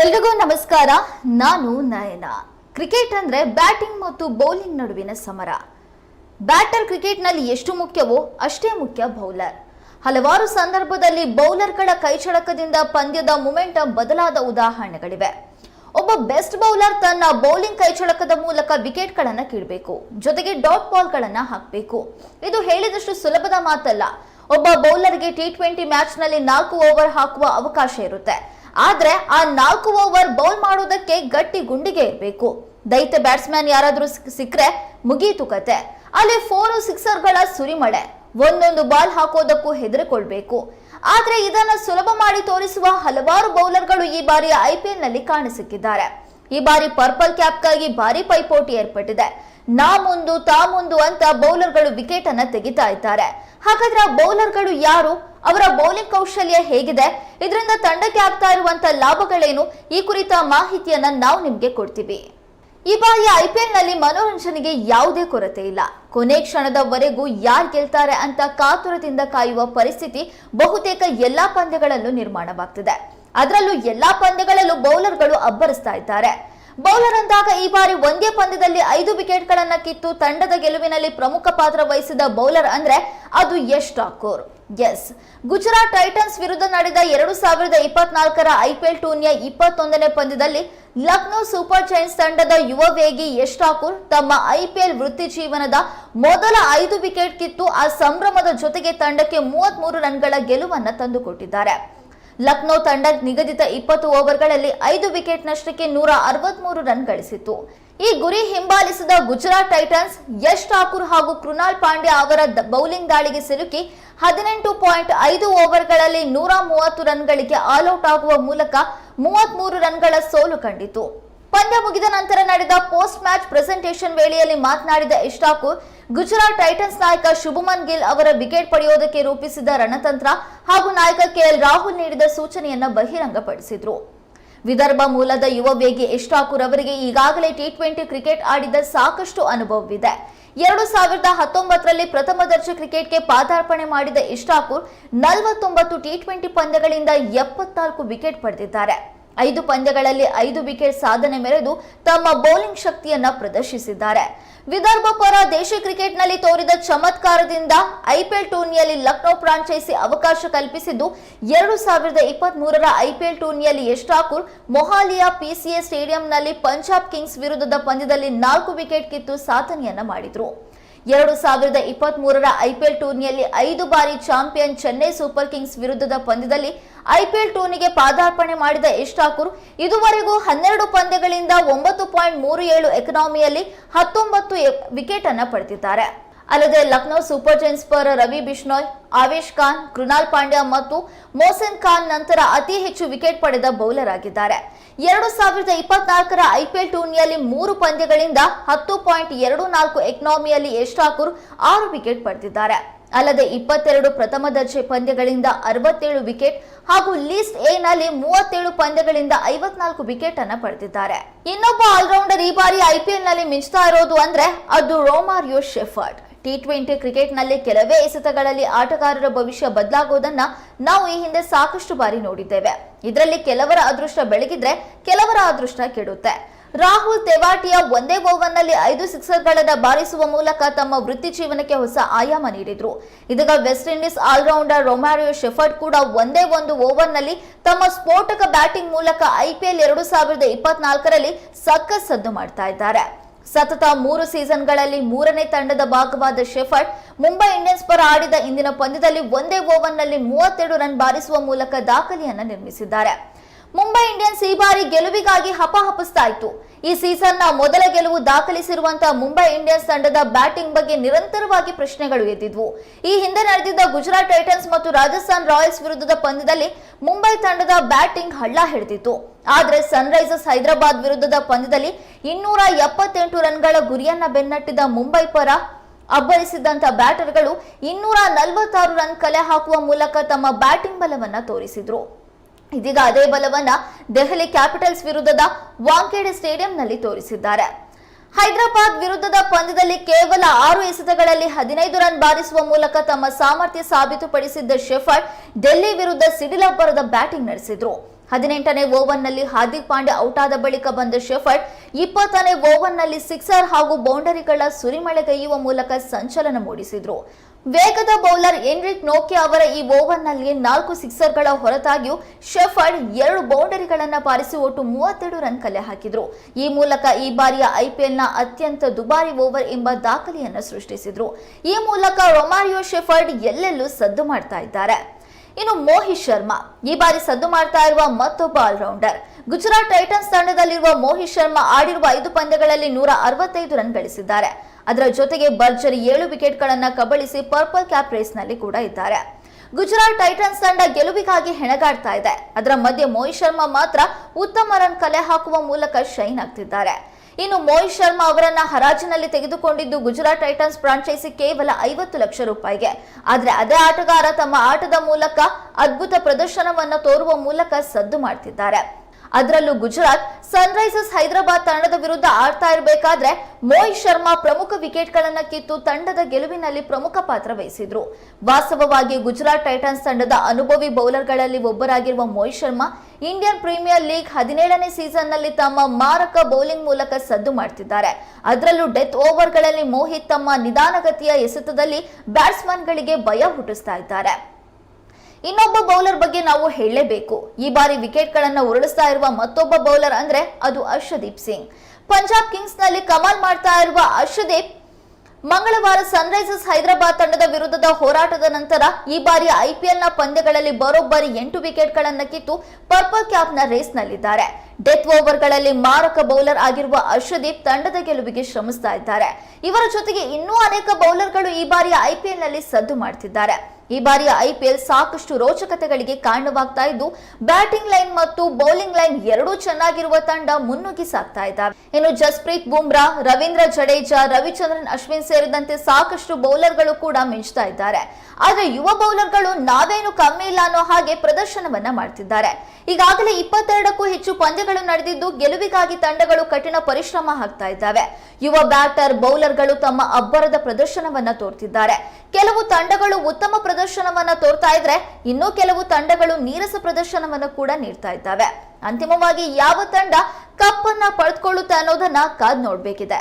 ಎಲ್ರಿಗೂ ನಮಸ್ಕಾರ. ನಾನು ನಯನ. ಕ್ರಿಕೆಟ್ ಅಂದ್ರೆ ಬ್ಯಾಟಿಂಗ್ ಮತ್ತು ಬೌಲಿಂಗ್ ನಡುವಿನ ಸಮರ. ಬ್ಯಾಟರ್ ಕ್ರಿಕೆಟ್ನಲ್ಲಿ ಎಷ್ಟು ಮುಖ್ಯವೋ ಅಷ್ಟೇ ಮುಖ್ಯ ಬೌಲರ್. ಹಲವಾರು ಸಂದರ್ಭದಲ್ಲಿ ಬೌಲರ್ಗಳ ಕೈಚಳಕದಿಂದ ಪಂದ್ಯದ ಮೊಮೆಂಟಮ್ ಬದಲಾದ ಉದಾಹರಣೆಗಳಿವೆ. ಒಬ್ಬ ಬೆಸ್ಟ್ ಬೌಲರ್ ತನ್ನ ಬೌಲಿಂಗ್ ಕೈಚಳಕದ ಮೂಲಕ ವಿಕೆಟ್ಗಳನ್ನು ಕೀಳಬೇಕು. ಜೊತೆಗೆ ಡಾಟ್ ಬಾಲ್ಗಳನ್ನು ಹಾಕಬೇಕು. ಇದು ಹೇಳಿದಷ್ಟು ಸುಲಭದ ಮಾತಲ್ಲ. ಒಬ್ಬ ಬೌಲರ್ಗೆ ಟಿ ಟ್ವೆಂಟಿ ಮ್ಯಾಚ್ನಲ್ಲಿ ನಾಲ್ಕು ಓವರ್ ಹಾಕುವ ಅವಕಾಶ ಇರುತ್ತೆ. ಆದ್ರೆ ಆ ನಾಲ್ಕು ಓವರ್ ಬೌಲ್ ಮಾಡೋದಕ್ಕೆ ಗಟ್ಟಿ ಗುಂಡಿಗೆ ಇರಬೇಕು. ದೈತ್ಯ ಬ್ಯಾಟ್ಸ್ಮನ್ ಯಾರಾದ್ರೂ ಸಿಕ್ಕರೆ ಮುಗೀತು ಕತೆ. ಅಲ್ಲಿ ಫೋರು ಸಿಕ್ಸರ್ಗಳ ಸುರಿಮಳೆ. ಒಂದೊಂದು ಬಾಲ್ ಹಾಕೋದಕ್ಕೂ ಹೆದರಿಕೊಳ್ಬೇಕು. ಆದ್ರೆ ಇದನ್ನ ಸುಲಭ ಮಾಡಿ ತೋರಿಸುವ ಹಲವಾರು ಬೌಲರ್ಗಳು ಈ ಬಾರಿ ಐಪಿಎಲ್ನಲ್ಲಿ ಕಾಣಸಿಕ್ಕಿದ್ದಾರೆ. ಈ ಬಾರಿ ಪರ್ಪಲ್ ಕ್ಯಾಪ್ಗಾಗಿ ಭಾರಿ ಪೈಪೋಟಿ ಏರ್ಪಟ್ಟಿದೆ. ನಾ ಮುಂದು, ತಾ ಮುಂದು ಅಂತ ಬೌಲರ್ಗಳು ವಿಕೆಟ್ ಅನ್ನ ತೆಗಿತಾ ಇದ್ದಾರೆ. ಹಾಗಾದ್ರೆ ಬೌಲರ್ಗಳು ಯಾರು? ಅವರ ಬೌಲಿಂಗ್ ಕೌಶಲ್ಯ ಹೇಗಿದೆ? ಇದರಿಂದ ತಂಡಕ್ಕೆ ಆಗ್ತಾ ಇರುವಂತ ಲಾಭಗಳೇನು? ಈ ಕುರಿತ ಮಾಹಿತಿಯನ್ನ ನಾವು ನಿಮ್ಗೆ ಕೊಡ್ತೀವಿ. ಈ ಬಾರಿ ಐಪಿಎಲ್ನಲ್ಲಿ ಮನೋರಂಜನೆಗೆ ಯಾವುದೇ ಕೊರತೆ ಇಲ್ಲ. ಕೊನೆ ಕ್ಷಣದವರೆಗೂ ಯಾರು ಗೆಲ್ತಾರೆ ಅಂತ ಕಾತುರದಿಂದ ಕಾಯುವ ಪರಿಸ್ಥಿತಿ ಬಹುತೇಕ ಎಲ್ಲಾ ಪಂದ್ಯಗಳಲ್ಲೂ ನಿರ್ಮಾಣವಾಗ್ತಿದೆ. ಅದರಲ್ಲೂ ಎಲ್ಲಾ ಪಂದ್ಯಗಳಲ್ಲೂ ಬೌಲರ್ಗಳು ಅಬ್ಬರಿಸ್ತಾ ಇದ್ದಾರೆ. ಬೌಲರ್ ಅಂದಾಗ ಈ ಬಾರಿ ಒಂದೇ ಪಂದ್ಯದಲ್ಲಿ ಐದು ವಿಕೆಟ್ಗಳನ್ನ ಕಿತ್ತು ತಂಡದ ಗೆಲುವಿನಲ್ಲಿ ಪ್ರಮುಖ ಪಾತ್ರ ವಹಿಸಿದ ಬೌಲರ್ ಅಂದ್ರೆ ಅದು ಯಶ್ ಠಾಕೂರ್ ಎಸ್. ಗುಜರಾತ್ ಟೈಟನ್ಸ್ ವಿರುದ್ಧ ನಡೆದ ಎರಡು ಸಾವಿರದ ಇಪ್ಪತ್ನಾಲ್ಕರ ಐಪಿಎಲ್ ಟೂರ್ನಿಯ ಇಪ್ಪತ್ತೊಂದನೇ ಪಂದ್ಯದಲ್ಲಿ ಲಕ್ನೋ ಸೂಪರ್ ಜೈನ್ಸ್ ತಂಡದ ಯುವ ವೇಗಿ ಯಶ್ ಠಾಕೂರ್ ತಮ್ಮ ಐಪಿಎಲ್ ವೃತ್ತಿ ಜೀವನದ ಮೊದಲ ಐದು ವಿಕೆಟ್ ಕಿತ್ತು ಆ ಸಂಭ್ರಮದ ಜೊತೆಗೆ ತಂಡಕ್ಕೆ ಮೂವತ್ಮೂರು ರನ್ಗಳ ಗೆಲುವನ್ನ ತಂದುಕೊಟ್ಟಿದ್ದಾರೆ. ಲಕ್ನೋ ತಂಡ ನಿಗದಿತ ಇಪ್ಪತ್ತು ಓವರ್ಗಳಲ್ಲಿ ಐದು ವಿಕೆಟ್ ನಷ್ಟಕ್ಕೆ ನೂರ ಅರವತ್ಮೂರು ರನ್ ಗಳಿಸಿತ್ತು. ಈ ಗುರಿ ಹಿಂಬಾಲಿಸಿದ ಗುಜರಾತ್ ಟೈಟನ್ಸ್ ಯಶ್ ಠಾಕೂರ್ ಹಾಗೂ ಕೃಣಾಲ್ ಪಾಂಡ್ಯ ಅವರ ಬೌಲಿಂಗ್ ದಾಳಿಗೆ ಸಿಲುಕಿ ಹದಿನೆಂಟು ಪಾಯಿಂಟ್ ಐದು ಓವರ್ಗಳಲ್ಲಿ ನೂರ ಮೂವತ್ತು ರನ್ಗಳಿಗೆ ಆಲ್ಔಟ್ ಆಗುವ ಮೂಲಕ ಮೂವತ್ತ್ ಮೂರು ರನ್ಗಳ ಸೋಲು ಕಂಡಿತು. ಪಂದ್ಯ ಮುಗಿದ ನಂತರ ನಡೆದ ಪೋಸ್ಟ್ ಮ್ಯಾಚ್ ಪ್ರೆಸೆಂಟೇಷನ್ ವೇಳೆಯಲ್ಲಿ ಮಾತನಾಡಿದ ಯಶ್ ಠಾಕೂರ್, ಗುಜರಾತ್ ಟೈಟನ್ಸ್ ನಾಯಕ ಶುಭಮನ್ ಗಿಲ್ ಅವರ ವಿಕೆಟ್ ಪಡೆಯುವುದಕ್ಕೆ ರೂಪಿಸಿದ ರಣತಂತ್ರ ಹಾಗೂ ನಾಯಕ ಕೆಎಲ್ ರಾಹುಲ್ ನೀಡಿದ ಸೂಚನೆಯನ್ನು ಬಹಿರಂಗಪಡಿಸಿದ್ರು. ವಿದರ್ಭ ಮೂಲದ ಯುವ ವೇಗಿ ಇಷ್ಟಾಕೂರ್ ಅವರಿಗೆ ಈಗಾಗಲೇ ಟಿ ಟ್ವೆಂಟಿ ಕ್ರಿಕೆಟ್ ಆಡಿದ ಸಾಕಷ್ಟು ಅನುಭವವಿದೆ. ಎರಡು ಸಾವಿರದ ಹತ್ತೊಂಬತ್ತರಲ್ಲಿ ಪ್ರಥಮ ದರ್ಜೆ ಕ್ರಿಕೆಟ್ಗೆ ಪಾದಾರ್ಪಣೆ ಮಾಡಿದ ಇಷ್ಟಾಕೂರ್ ನಲವತ್ತೊಂಬತ್ತು ಟಿ ಟ್ವೆಂಟಿ ಪಂದ್ಯಗಳಿಂದ ಎಪ್ಪತ್ನಾಲ್ಕು ವಿಕೆಟ್ ಪಡೆದಿದ್ದಾರೆ. ಐದು ಪಂದ್ಯಗಳಲ್ಲಿ ಐದು ವಿಕೆಟ್ ಸಾಧನೆ ಮೆರೆದು ತಮ್ಮ ಬೌಲಿಂಗ್ ಶಕ್ತಿಯನ್ನ ಪ್ರದರ್ಶಿಸಿದ್ದಾರೆ. ವಿದರ್ಭ ಪರ ದೇಶ ಕ್ರಿಕೆಟ್ನಲ್ಲಿ ತೋರಿದ ಚಮತ್ಕಾರದಿಂದ ಐಪಿಎಲ್ ಟೂರ್ನಿಯಲ್ಲಿ ಲಕ್ನೋ ಫ್ರಾಂಚೈಸಿ ಅವಕಾಶ ಕಲ್ಪಿಸಿದ್ದು, ಎರಡು ಸಾವಿರದ ಇಪ್ಪತ್ತ್ ಮೂರರ ಐಪಿಎಲ್ ಟೂರ್ನಿಯಲ್ಲಿ ಯಶ್ ಠಾಕೂರ್ ಮೊಹಾಲಿಯ ಪಿಸಿಎ ಸ್ಟೇಡಿಯಂನಲ್ಲಿ ಪಂಜಾಬ್ ಕಿಂಗ್ಸ್ ವಿರುದ್ಧದ ಪಂದ್ಯದಲ್ಲಿ ನಾಲ್ಕು ವಿಕೆಟ್ ಕಿತ್ತು ಸಾಧನೆಯನ್ನ ಮಾಡಿದ್ರು. ಎರಡು ಸಾವಿರದ ಇಪ್ಪತ್ತ್ ಮೂರರ ಐಪಿಎಲ್ ಟೂರ್ನಿಯಲ್ಲಿ ಐದು ಬಾರಿ ಚಾಂಪಿಯನ್ ಚೆನ್ನೈ ಸೂಪರ್ ಕಿಂಗ್ಸ್ ವಿರುದ್ಧದ ಪಂದ್ಯದಲ್ಲಿ ಐಪಿಎಲ್ ಟೂರ್ನಿಗೆ ಪಾದಾರ್ಪಣೆ ಮಾಡಿದ ಇಷ್ಟಾಕೂರ್ ಇದುವರೆಗೂ ಹನ್ನೆರಡು ಪಂದ್ಯಗಳಿಂದ ಒಂಬತ್ತು ಪಾಯಿಂಟ್ ಮೂರು ಏಳು ಎಕನಾಮಿಯಲ್ಲಿ ಹತ್ತೊಂಬತ್ತು ವಿಕೆಟ್ ಅನ್ನು ಪಡೆದಿದ್ದಾರೆ. ಅಲ್ಲದೆ ಲಕ್ನೋ ಸೂಪರ್ ಜೈನ್ಸ್ ಪರ ರವಿ ಬಿಷ್ಣೋಯ್, ಆವೇಶ್ ಖಾನ್, ಕೃಣಾಲ್ ಪಾಂಡ್ಯ ಮತ್ತು ಮೋಸನ್ ಖಾನ್ ನಂತರ ಅತಿ ಹೆಚ್ಚು ವಿಕೆಟ್ ಪಡೆದ ಬೌಲರ್ ಆಗಿದ್ದಾರೆ. ಎರಡು ಸಾವಿರದ ಇಪ್ಪತ್ನಾಲ್ಕರ ಐಪಿಎಲ್ ಟೂರ್ನಿಯಲ್ಲಿ ಮೂರು ಪಂದ್ಯಗಳಿಂದ ಹತ್ತು ಪಾಯಿಂಟ್ ಎರಡು ನಾಲ್ಕು ಎಕನಾಮಿಯಲ್ಲಿ ಯಶ್ ಠಾಕೂರ್ ಆರು ವಿಕೆಟ್ ಪಡೆದಿದ್ದಾರೆ. ಅಲ್ಲದೆ ಇಪ್ಪತ್ತೆರಡು ಪ್ರಥಮ ದರ್ಜೆ ಪಂದ್ಯಗಳಿಂದ ಅರವತ್ತೇಳು ವಿಕೆಟ್ ಹಾಗೂ ಲಿಸ್ಟ್ ಎ ನಲ್ಲಿ ಮೂವತ್ತೇಳು ಪಂದ್ಯಗಳಿಂದ ಐವತ್ನಾಲ್ಕು ವಿಕೆಟ್ ಅನ್ನ ಪಡೆದಿದ್ದಾರೆ. ಇನ್ನೊಬ್ಬ ಆಲ್ರೌಂಡರ್ ಈ ಬಾರಿ ಐಪಿಎಲ್ನಲ್ಲಿ ಮಿಂಚ್ತಾ ಇರೋದು ಅಂದ್ರೆ ಅದು ರೋಮಾರಿಯೋ ಶೆಫರ್ಡ್. ಟಿ ಟ್ವೆಂಟಿ ಕ್ರಿಕೆಟ್ನಲ್ಲಿ ಕೆಲವೇ ಎಸೆತಗಳಲ್ಲಿ ಆಟಗಾರರ ಭವಿಷ್ಯ ಬದಲಾಗೋದನ್ನ ನಾವು ಈ ಹಿಂದೆ ಸಾಕಷ್ಟು ಬಾರಿ ನೋಡಿದ್ದೇವೆ. ಇದರಲ್ಲಿ ಕೆಲವರ ಅದೃಷ್ಟ ಬೆಳಗಿದ್ರೆ ಕೆಲವರ ಅದೃಷ್ಟ ಕೆಡುತ್ತೆ. ರಾಹುಲ್ ತೆವಾಟಿಯಾ ಒಂದೇ ಓವರ್ನಲ್ಲಿ ಐದು ಸಿಕ್ಸರ್ಗಳನ್ನ ಬಾರಿಸುವ ಮೂಲಕ ತಮ್ಮ ವೃತ್ತಿ ಜೀವನಕ್ಕೆ ಹೊಸ ಆಯಾಮ ನೀಡಿದ್ರು. ಇದೀಗ West Indies all rounder Romario Shepherd ಕೂಡ ಒಂದೇ ಒಂದು ಓವರ್ನಲ್ಲಿ ತಮ್ಮ ಸ್ಫೋಟಕ ಬ್ಯಾಟಿಂಗ್ ಮೂಲಕ ಐಪಿಎಲ್ ಎರಡು ಸಾವಿರದ ಇಪ್ಪತ್ನಾಲ್ಕರಲ್ಲಿ ಸಖತ್ ಸದ್ದು ಮಾಡ್ತಾ ಇದ್ದಾರೆ. ಸತತ ಮೂರು ಸೀಸನ್ಗಳಲ್ಲಿ ಮೂರನೇ ತಂಡದ ಭಾಗವಾದ ಶೆಫರ್ಡ್ ಮುಂಬೈ ಇಂಡಿಯನ್ಸ್ ಪರ ಆಡಿದ ಇಂದಿನ ಪಂದ್ಯದಲ್ಲಿ ಒಂದೇ ಓವರ್ನಲ್ಲಿ ಮೂವತ್ತೆರಡು ರನ್ ಬಾರಿಸುವ ಮೂಲಕ ದಾಖಲೆಯನ್ನು ನಿರ್ಮಿಸಿದ್ದಾರೆ. ಮುಂಬೈ ಇಂಡಿಯನ್ಸ್ ಈ ಬಾರಿ ಗೆಲುವಿಗಾಗಿ ಹಪಹಪಿಸ್ತಾ ಇತ್ತು. ಈ ಸೀಸನ್ನ ಮೊದಲ ಗೆಲುವು ದಾಖಲಿಸಿರುವಂತಹ ಮುಂಬೈ ಇಂಡಿಯನ್ಸ್ ತಂಡದ ಬ್ಯಾಟಿಂಗ್ ಬಗ್ಗೆ ನಿರಂತರವಾಗಿ ಪ್ರಶ್ನೆಗಳು ಎದ್ದಿದ್ವು. ಈ ಹಿಂದೆ ನಡೆದಿದ್ದ ಗುಜರಾತ್ ಟೈಟನ್ಸ್ ಮತ್ತು ರಾಜಸ್ಥಾನ್ ರಾಯಲ್ಸ್ ವಿರುದ್ಧದ ಪಂದ್ಯದಲ್ಲಿ ಮುಂಬೈ ತಂಡದ ಬ್ಯಾಟಿಂಗ್ ಹಳ್ಳ ಹಿಡಿದಿತ್ತು. ಆದರೆ ಸನ್ರೈಸರ್ಸ್ ಹೈದರಾಬಾದ್ ವಿರುದ್ಧದ ಪಂದ್ಯದಲ್ಲಿ ಇನ್ನೂರ ಎಪ್ಪತ್ತೆಂಟು ರನ್ಗಳ ಗುರಿಯನ್ನ ಬೆನ್ನಟ್ಟಿದ ಮುಂಬೈ ಪರ ಅಬ್ಬರಿಸಿದಂತ ಬ್ಯಾಟರ್ಗಳು ಇನ್ನೂರ ನಲವತ್ತಾರು ರನ್ ಕಲೆ ಹಾಕುವ ಮೂಲಕ ತಮ್ಮ ಬ್ಯಾಟಿಂಗ್ ಬಲವನ್ನ ತೋರಿಸಿದ್ರು. ಇದೀಗ ಅದೇ ಬಲವನ್ನ ದೆಹಲಿ ಕ್ಯಾಪಿಟಲ್ಸ್ ವಿರುದ್ಧದ ವಾಂಖೇಡೆ ಸ್ಟೇಡಿಯಂನಲ್ಲಿ ತೋರಿಸಿದ್ದಾರೆ. ಹೈದರಾಬಾದ್ ವಿರುದ್ಧದ ಪಂದ್ಯದಲ್ಲಿ ಕೇವಲ ಆರು ಎಸೆತಗಳಲ್ಲಿ ಹದಿನೈದು ರನ್ ಬಾರಿಸುವ ಮೂಲಕ ತಮ್ಮ ಸಾಮರ್ಥ್ಯ ಸಾಬೀತುಪಡಿಸಿದ್ದ ಶೆಫರ್ಡ್ ಡೆಲ್ಲಿ ವಿರುದ್ಧ ಸಿಡಿಲಬ್ಬರದ ಬ್ಯಾಟಿಂಗ್ ನಡೆಸಿದ್ರು. ಹದಿನೆಂಟನೇ ಓವರ್ನಲ್ಲಿ ಹಾರ್ದಿಕ್ ಪಾಂಡೆ ಔಟ್ ಆದ ಬಳಿಕ ಬಂದ ಶೆಫರ್ಡ್ ಇಪ್ಪತ್ತನೇ ಓವರ್ನಲ್ಲಿ ಸಿಕ್ಸರ್ ಹಾಗೂ ಬೌಂಡರಿಗಳ ಸುರಿಮಳೆಗೈಯುವ ಮೂಲಕ ಸಂಚಲನ ಮೂಡಿಸಿದ್ರು. ವೇಗದ ಬೌಲರ್ ಎನ್ರಿಕ್ ನೋಕೆ ಅವರ ಈ ಓವರ್ನಲ್ಲಿ ನಾಲ್ಕು ಸಿಕ್ಸರ್ಗಳ ಹೊರತಾಗಿಯೂ ಶೆಫರ್ಡ್ ಎರಡು ಬೌಂಡರಿಗಳನ್ನು ಪಾರಿಸಿ ಒಟ್ಟು ಮೂವತ್ತೆರಡು ರನ್ ಕಲೆ ಹಾಕಿದ್ರು. ಈ ಮೂಲಕ ಈ ಬಾರಿಯ ಐಪಿಎಲ್ನ ಅತ್ಯಂತ ದುಬಾರಿ ಓವರ್ ಎಂಬ ದಾಖಲೆಯನ್ನು ಸೃಷ್ಟಿಸಿದ್ರು. ಈ ಮೂಲಕ ರೊಮಾರಿಯೋ ಶೆಫರ್ಡ್ ಎಲ್ಲೆಲ್ಲೂ ಸದ್ದು ಮಾಡ್ತಾ ಇದ್ದಾರೆ. ಇನ್ನು ಮೋಹಿತ್ ಶರ್ಮಾ. ಈ ಬಾರಿ ಸದ್ದು ಮಾಡ್ತಾ ಇರುವ ಮತ್ತೊಬ್ಬ ಆಲ್ರೌಂಡರ್ ಗುಜರಾತ್ ಟೈಟನ್ಸ್ ತಂಡದಲ್ಲಿರುವ ಮೋಹಿತ್ ಶರ್ಮಾ ಆಡಿರುವ ಐದು ಪಂದ್ಯಗಳಲ್ಲಿ ನೂರ ಅರವತ್ತೈದು ರನ್ ಗಳಿಸಿದ್ದಾರೆ. ಅದರ ಜೊತೆಗೆ ಭರ್ಜರಿ ಏಳು ವಿಕೆಟ್ಗಳನ್ನು ಕಬಳಿಸಿ ಪರ್ಪಲ್ ಕ್ಯಾಪ್ ರೇಸ್ನಲ್ಲಿ ಕೂಡ ಇದ್ದಾರೆ. ಗುಜರಾತ್ ಟೈಟನ್ಸ್ ತಂಡ ಗೆಲುವಿಗಾಗಿ ಹೆಣಗಾಡ್ತಾ ಇದೆ. ಅದರ ಮಧ್ಯೆ ಮೋಹಿತ್ ಶರ್ಮಾ ಮಾತ್ರ ಉತ್ತಮ ರನ್ ಕಲೆ ಹಾಕುವ ಮೂಲಕ ಶೈನ್ ಆಗ್ತಿದ್ದಾರೆ. ಇನ್ನು ಮೋಹಿತ್ ಶರ್ಮಾ ಅವರನ್ನ ಹರಾಜಿನಲ್ಲಿ ತೆಗೆದುಕೊಂಡಿದ್ದು ಗುಜರಾತ್ ಟೈಟನ್ಸ್ ಫ್ರಾಂಚೈಸಿ ಕೇವಲ ಐವತ್ತು ಲಕ್ಷ ರೂಪಾಯಿಗೆ. ಆದರೆ ಅದೇ ಆಟಗಾರ ತಮ್ಮ ಆಟದ ಮೂಲಕ ಅದ್ಭುತ ಪ್ರದರ್ಶನವನ್ನು ತೋರುವ ಮೂಲಕ ಸದ್ದು ಮಾಡ್ತಿದ್ದಾರೆ. ಅದರಲ್ಲೂ ಗುಜರಾತ್ ಸನ್ರೈಸರ್ಸ್ ಹೈದರಾಬಾದ್ ತಂಡದ ವಿರುದ್ಧ ಆಡ್ತಾ ಇರಬೇಕಾದ್ರೆ ಮೋಹಿತ್ ಶರ್ಮಾ ಪ್ರಮುಖ ವಿಕೆಟ್ಗಳನ್ನ ಕಿತ್ತು ತಂಡದ ಗೆಲುವಿನಲ್ಲಿ ಪ್ರಮುಖ ಪಾತ್ರ ವಹಿಸಿದ್ರು. ವಾಸ್ತವವಾಗಿ ಗುಜರಾತ್ ಟೈಟನ್ಸ್ ತಂಡದ ಅನುಭವಿ ಬೌಲರ್ಗಳಲ್ಲಿ ಒಬ್ಬರಾಗಿರುವ Mohit Sharma Indian premier league ಹದಿನೇಳನೇ ಸೀಸನ್ನಲ್ಲಿ ತಮ್ಮ ಮಾರಕ ಬೌಲಿಂಗ್ ಮೂಲಕ ಸದ್ದು ಮಾಡ್ತಿದ್ದಾರೆ. ಅದರಲ್ಲೂ ಡೆತ್ ಓವರ್ಗಳಲ್ಲಿ ಮೋಹಿತ್ ತಮ್ಮ ನಿಧಾನಗತಿಯ ಎಸೆತದಲ್ಲಿ ಬ್ಯಾಟ್ಸ್ಮನ್ಗಳಿಗೆ ಭಯ ಹುಟ್ಟಿಸ್ತಾ ಇದ್ದಾರೆ. ಇನ್ನೊಬ್ಬ ಬೌಲರ್ ಬಗ್ಗೆ ನಾವು ಹೇಳಲೇಬೇಕು. ಈ ಬಾರಿ ವಿಕೆಟ್ಗಳನ್ನು ಉರುಳಿಸ್ತಾ ಇರುವ ಮತ್ತೊಬ್ಬ ಬೌಲರ್ ಅಂದ್ರೆ ಅದು ಅರ್ಷದೀಪ್ ಸಿಂಗ್. ಪಂಜಾಬ್ ಕಿಂಗ್ಸ್ನಲ್ಲಿ ಕಮಾಲ್ ಮಾಡ್ತಾ ಇರುವ ಅರ್ಷದೀಪ್ ಮಂಗಳವಾರ ಸನ್ರೈಸರ್ಸ್ ಹೈದರಾಬಾದ್ ತಂಡದ ವಿರುದ್ಧದ ಹೋರಾಟದ ನಂತರ ಈ ಬಾರಿ ಐಪಿಎಲ್ ಐಪಿಎಲ್ನ ಪಂದ್ಯಗಳಲ್ಲಿ ಬರೋಬ್ಬರಿ ಎಂಟು ವಿಕೆಟ್ಗಳನ್ನು ಕಿತ್ತು ಪರ್ಪಲ್ ಕ್ಯಾಪ್ನ ರೇಸ್ನಲ್ಲಿದ್ದಾರೆ. ಡೆತ್ ಓವರ್ಗಳಲ್ಲಿ ಮಾರಕ ಬೌಲರ್ ಆಗಿರುವ ಅರ್ಷದೀಪ್ ತಂಡದ ಗೆಲುವಿಗೆ ಶ್ರಮಿಸ್ತಾ ಇದ್ದಾರೆ. ಇವರ ಜೊತೆಗೆ ಇನ್ನೂ ಅನೇಕ ಬೌಲರ್ಗಳು ಈ ಬಾರಿ ಐಪಿಎಲ್ನಲ್ಲಿ ಸದ್ದು ಮಾಡ್ತಿದ್ದಾರೆ. ಈ ಬಾರಿಯ ಐಪಿಎಲ್ ಸಾಕಷ್ಟು ರೋಚಕತೆಗಳಿಗೆ ಕಾರಣವಾಗ್ತಾ ಇದ್ದು, ಬ್ಯಾಟಿಂಗ್ ಲೈನ್ ಮತ್ತು ಬೌಲಿಂಗ್ ಲೈನ್ ಎರಡೂ ಚೆನ್ನಾಗಿರುವ ತಂಡ ಮುನ್ನುಗ್ಗಿ ಸಾಕ್ತಾ ಇದ್ದಾವೆ ಇನ್ನು ಜಸ್ಪ್ರೀತ್ ಬುಮ್ರಾ, ರವೀಂದ್ರ ಜಡೇಜಾ, ರವಿಚಂದ್ರನ್, ಅಶ್ವಿನ್ ಸೇರಿದಂತೆ ಸಾಕಷ್ಟು ಬೌಲರ್ಗಳು ಕೂಡ ಮಿಂಚ್ತಾ ಇದ್ದಾರೆ. ಆದ್ರೆ ಯುವ ಬೌಲರ್ಗಳು ನಾವೇನು ಕಮ್ಮಿ ಇಲ್ಲ ಅನ್ನೋ ಹಾಗೆ ಪ್ರದರ್ಶನವನ್ನ ಮಾಡ್ತಿದ್ದಾರೆ. ಈಗಾಗಲೇ ಇಪ್ಪತ್ತೆರಡಕ್ಕೂ ಹೆಚ್ಚು ಪಂದ್ಯಗಳು ನಡೆದಿದ್ದು, ಗೆಲುವಿಗಾಗಿ ತಂಡಗಳು ಕಠಿಣ ಪರಿಶ್ರಮ ಹಾಕ್ತಾ ಇದ್ದಾವೆ. ಯುವ ಬ್ಯಾಟರ್, ಬೌಲರ್ಗಳು ತಮ್ಮ ಅಬ್ಬರದ ಪ್ರದರ್ಶನವನ್ನ ತೋರ್ತಿದ್ದಾರೆ. ಕೆಲವು ತಂಡಗಳು ಉತ್ತಮ ಪ್ರದರ್ಶನವನ್ನ ತೋರ್ತಾ ಇದ್ರೆ ಇನ್ನು ಕೆಲವು ತಂಡಗಳು ನೀರಸ ಪ್ರದರ್ಶನವನ್ನ ಕೂಡ ನೀಡ್ತಾ ಇದ್ದಾವೆ. ಅಂತಿಮವಾಗಿ ಯಾವ ತಂಡ ಕಪ್ಪನ್ನ ಪಡೆದುಕೊಳ್ಳುತ್ತೆ ಅನ್ನೋದನ್ನ ಕಾದ್ ನೋಡ್ಬೇಕಿದೆ.